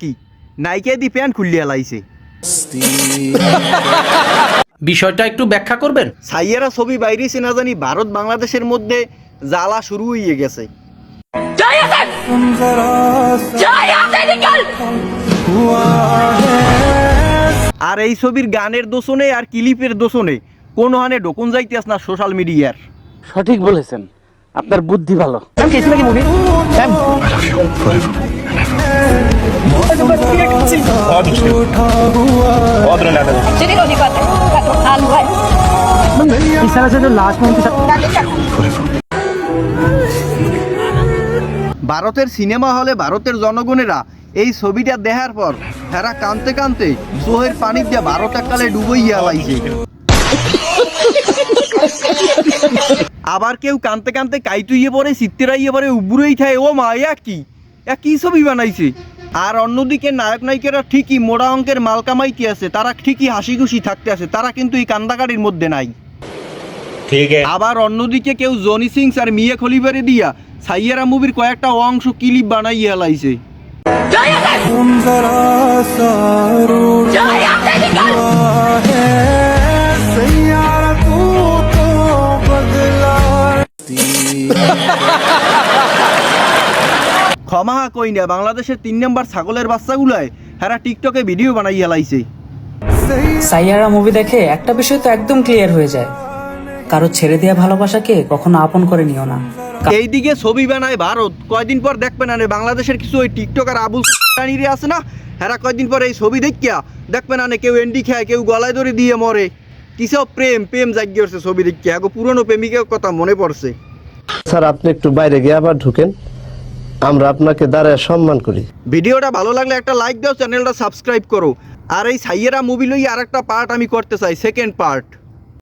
কি? নাইকে দি প্যান্ট খুলিয়া লাইছে বিষয়টা একটু ব্যাখ্যা করবেন? সাইয়েরা ছবি বাইরেছে না জানি ভারত বাংলাদেশের মধ্যে জ্বালা শুরু হয়ে গেছে। আর এই ছবির গানের দোষণে আর ক্লিপের দোষণে কোনো হানে ডকুন যাইতেস না সোশ্যাল মিডিয়ার সঠিক বলেছেন। আপনার বুদ্ধি ভালো. ভারতের সিনেমা হলে ভারতের জনগণেরা এই ছবিটা দেখার পর হেরা কানতে কানতে সোহের পানি দিয়ে ভারত এককালে ডুবইয়া লাইছে। আবার কেউ কানতে কানতে কাইতুইয়ে পরে চিত্তেরাইয়ে পরে উবুরেই থাকে ও মা ইয়া কি? এ কী ছবি বানাইছে? আর অন্যদিকে নায়ক নায়িকারা ঠিকই মোড়া অঙ্কের মাল কামাইতে আছে তারা ঠিকই হাসি খুশি থাকতে আছে তারা কিন্তু এই কান্দাকাটির মধ্যে নাই। আবার অন্যদিকে কেউ জনি সিংস আর মিয়া খলিফারে দিয়া সাইয়ারা মুভির কয়েকটা অংশ ক্লিপ বানাইয়া লাইছে। ক্ষমা কই না বাংলাদেশের তিন নম্বর ছাগলের বাচ্চাগুলায় হেরা টিকটকে ভিডিও বানাইয়া লাইছে সাইয়ারা মুভি দেখে একটা বিষয় তো একদম ক্লিয়ার হয়ে যায়। কারও ছেড়ে দেওয়া ভালোবাসাকে কখনো আপন করে নিও না। এইদিকে ছবি বানায় ভারত কয়দিন পর দেখবে না বাংলাদেশের কিছু ওই টিকটক আর আবুল রানিরে আছে না? হেরা কয়দিন পর এই ছবি দেখিয়া দেখবে না কেউ এন্ডি খায় কেউ গলায় ধরে দিয়ে মরে। কিসব প্রেম প্রেম জাগিয়ে ছবি দেখিয়া আগো পুরনো প্রেমিকের কথা মনে পড়ছে। স্যার, আপনি একটু বাইরে গিয়ে আবার ঢুকেন। আমরা আপনাকে দাঁড়ায় সম্মান করি। ভিডিওটা ভালো লাগলে একটা লাইক দাও, চ্যানেলটা সাবস্ক্রাইব করো। আর এই সাইয়েরা মুভি লই আর একটা পার্ট আমি করতে চাই সেকেন্ড পার্ট